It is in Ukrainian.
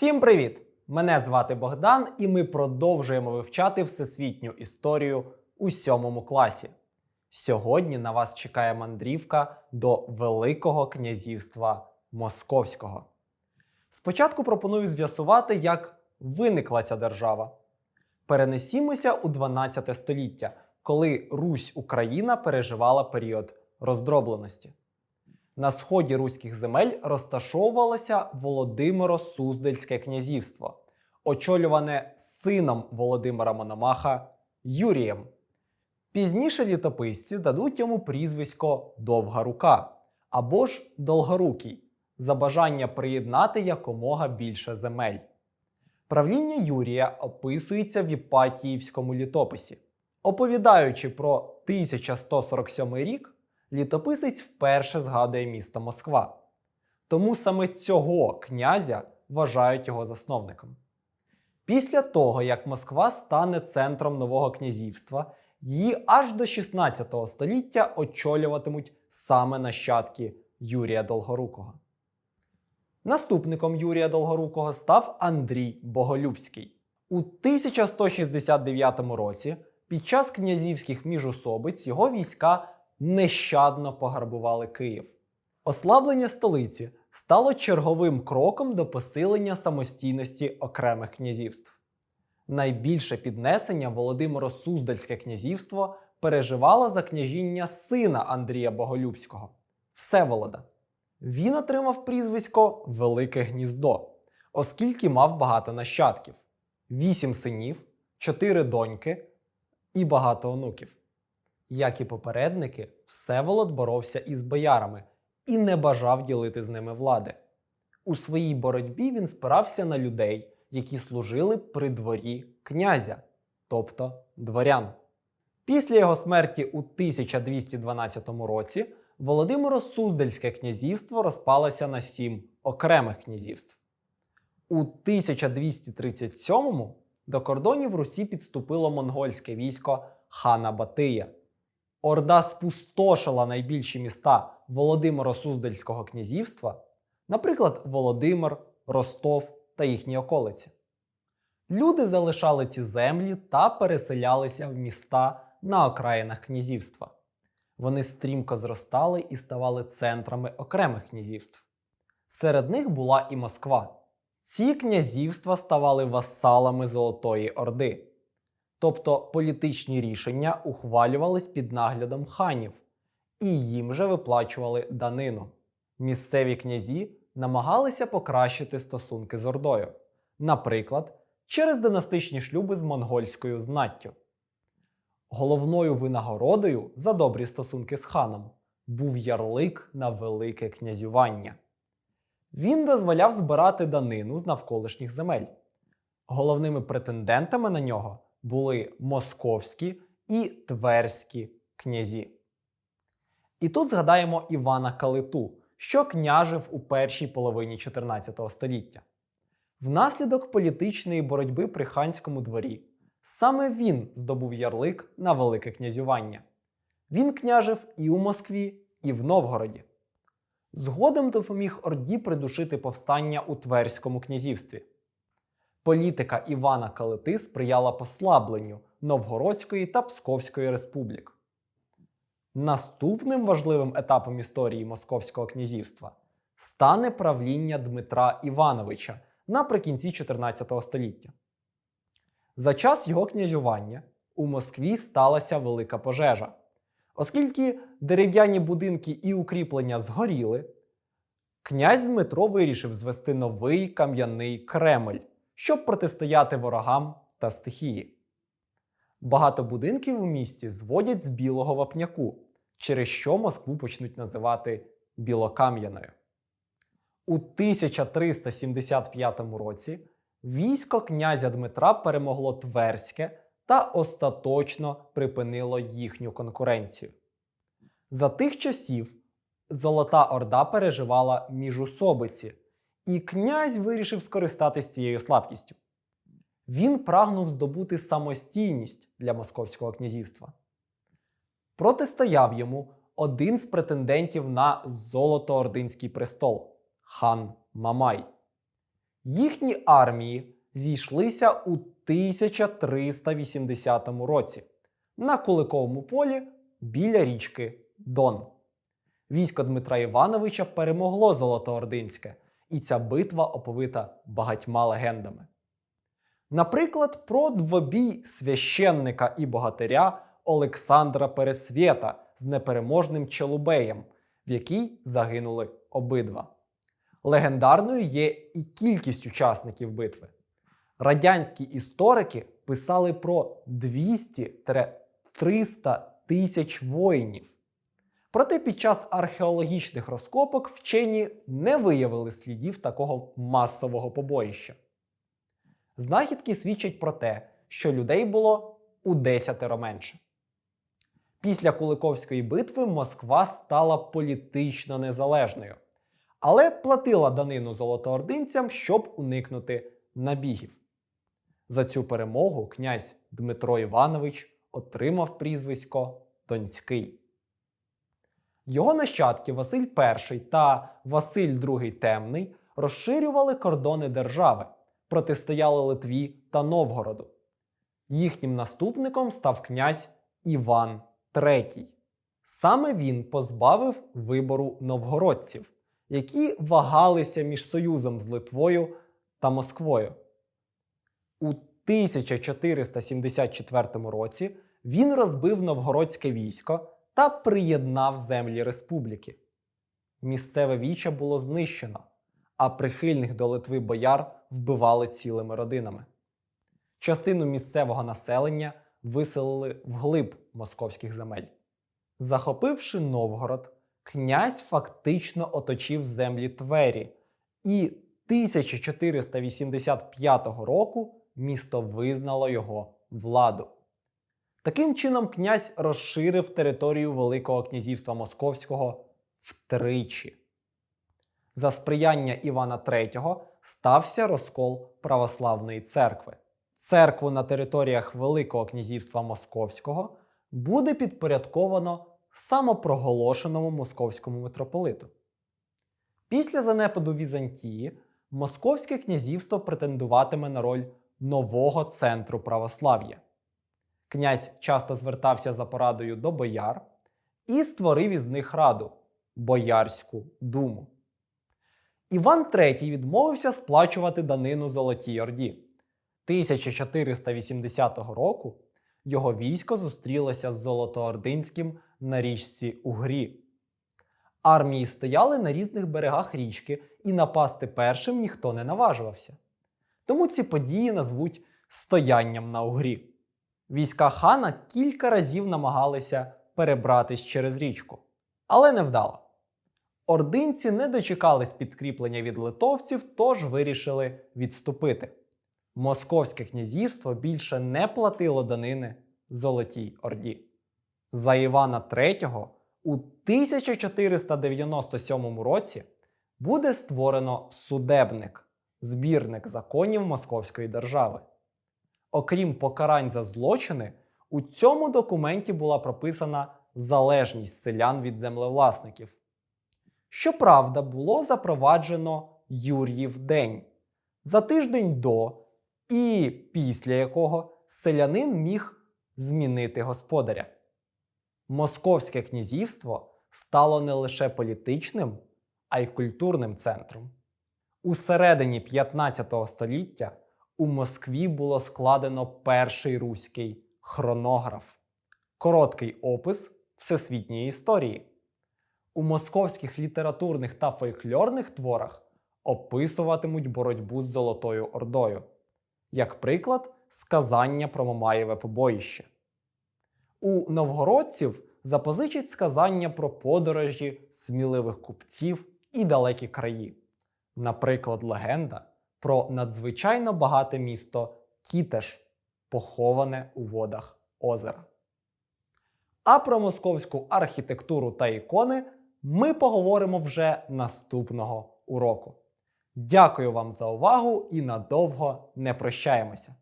Всім привіт! Мене звати Богдан, і ми продовжуємо вивчати всесвітню історію у сьомому класі. Сьогодні на вас чекає мандрівка до Великого князівства Московського. Спочатку пропоную з'ясувати, як виникла ця держава. Перенесімося у 12 століття, коли Русь Україна переживала період роздробленості. На сході руських земель розташовувалося Володимиро-Суздальське князівство, очолюване сином Володимира Мономаха Юрієм. Пізніше літописці дадуть йому прізвисько Довга рука або ж Долгорукий за бажання приєднати якомога більше земель. Правління Юрія описується в Іпатіївському літописі. Оповідаючи про 1147 рік, літописець вперше згадує місто Москва. Тому саме цього князя вважають його засновником. Після того, як Москва стане центром нового князівства, її аж до 16 століття очолюватимуть саме нащадки Юрія Долгорукого. Наступником Юрія Долгорукого став Андрій Боголюбський. У 1169 році під час князівських міжусобиць його війська нещадно пограбували Київ. Ослаблення столиці стало черговим кроком до посилення самостійності окремих князівств. Найбільше піднесення Володимиро-Суздальське князівство переживало за княжіння сина Андрія Боголюбського Всеволода. Він отримав прізвисько Велике Гніздо, оскільки мав багато нащадків: вісім синів, чотири доньки і багато онуків. Як і попередники, Всеволод боровся із боярами і не бажав ділити з ними влади. У своїй боротьбі він спирався на людей, які служили при дворі князя, тобто дворян. Після його смерті у 1212 році Володимиро-Суздальське князівство розпалося на сім окремих князівств. У 1237 до кордонів Русі підступило монгольське військо хана Батия. Орда спустошила найбільші міста Володимиро-Суздальського князівства, наприклад, Володимир, Ростов та їхні околиці. Люди залишали ці землі та переселялися в міста на окраїнах князівства. Вони стрімко зростали і ставали центрами окремих князівств. Серед них була і Москва. Ці князівства ставали васалами Золотої Орди. Тобто політичні рішення ухвалювались під наглядом ханів, і їм же виплачували данину. Місцеві князі намагалися покращити стосунки з Ордою, наприклад, через династичні шлюби з монгольською знаттю. Головною винагородою за добрі стосунки з ханом був ярлик на велике князювання. Він дозволяв збирати данину з навколишніх земель. Головними претендентами на нього були московські і тверські князі. І тут згадаємо Івана Калиту, що княжив у першій половині 14 століття. Внаслідок політичної боротьби при ханському дворі саме він здобув ярлик на Велике князювання. Він княжив і у Москві, і в Новгороді. Згодом допоміг Орді придушити повстання у Тверському князівстві. Політика Івана Калити сприяла послабленню Новгородської та Псковської республік. Наступним важливим етапом історії Московського князівства стане правління Дмитра Івановича наприкінці 14 століття. За час його князювання у Москві сталася велика пожежа. Оскільки дерев'яні будинки і укріплення згоріли, князь Дмитро вирішив звести новий кам'яний Кремль, щоб протистояти ворогам та стихії. Багато будинків у місті зводять з білого вапняку, через що Москву почнуть називати Білокам'яною. У 1375 році військо князя Дмитра перемогло Тверське та остаточно припинило їхню конкуренцію. За тих часів Золота Орда переживала міжусобиці, і князь вирішив скористатись цією слабкістю. Він прагнув здобути самостійність для Московського князівства. Протистояв йому один з претендентів на Золотоординський престол хан Мамай. Їхні армії зійшлися у 1380 році на Куликовому полі біля річки Дон. Військо Дмитра Івановича перемогло Золотоординське, і ця битва оповита багатьма легендами. Наприклад, про двобій священника і богатиря Олександра Пересвєта з непереможним Челубеєм, в якій загинули обидва. Легендарною є і кількість учасників битви. Радянські історики писали про 200-300 тисяч воїнів. Проте під час археологічних розкопок вчені не виявили слідів такого масового побоїща. Знахідки свідчать про те, що людей було у десятеро менше. Після Куликовської битви Москва стала політично незалежною, але платила данину золотоординцям, щоб уникнути набігів. За цю перемогу князь Дмитро Іванович отримав прізвисько Донський. Його нащадки Василь І та Василь II Темний розширювали кордони держави, протистояли Литві та Новгороду. Їхнім наступником став князь Іван III. Саме він позбавив вибору новгородців, які вагалися між союзом з Литвою та Москвою. У 1474 році він розбив новгородське військо та приєднав землі республіки. Місцеве віче було знищено, а прихильних до Литви бояр вбивали цілими родинами. Частину місцевого населення виселили вглиб московських земель. Захопивши Новгород, князь фактично оточив землі Твері, і 1485 року місто визнало його владу. Таким чином, князь розширив територію Великого князівства Московського втричі. За сприяння Івана III стався розкол православної церкви. Церкву на територіях Великого князівства Московського буде підпорядковано самопроголошеному московському митрополиту. Після занепаду Візантії Московське князівство претендуватиме на роль нового центру православ'я. Князь часто звертався за порадою до бояр і створив із них раду Боярську думу. Іван III відмовився сплачувати данину Золотій Орді. 1480 року його військо зустрілося з Золотоординським на річці Угрі. Армії стояли на різних берегах річки, і напасти першим ніхто не наважувався. Тому ці події назвуть стоянням на Угрі. Війська хана кілька разів намагалися перебратись через річку, але не вдало. Ординці не дочекались підкріплення від литовців, тож вирішили відступити. Московське князівство більше не платило данини Золотій Орді. За Івана III у 1497 році буде створено судебник, збірник законів Московської держави. Окрім покарань за злочини, у цьому документі була прописана залежність селян від землевласників. Щоправда, було запроваджено Юр'їв день за тиждень до і після якого селянин міг змінити господаря. Московське князівство стало не лише політичним, а й культурним центром. У середині 15 століття у Москві було складено перший руський хронограф короткий опис всесвітньої історії. У московських літературних та фольклорних творах описуватимуть боротьбу з Золотою Ордою, як приклад, сказання про Мамаєве побоїще. У новгородців запозичать сказання про подорожі сміливих купців і далекі краї, наприклад, легенда про надзвичайно багате місто Кітеш, поховане у водах озера. А про московську архітектуру та ікони ми поговоримо вже наступного уроку. Дякую вам за увагу і надовго не прощаємося!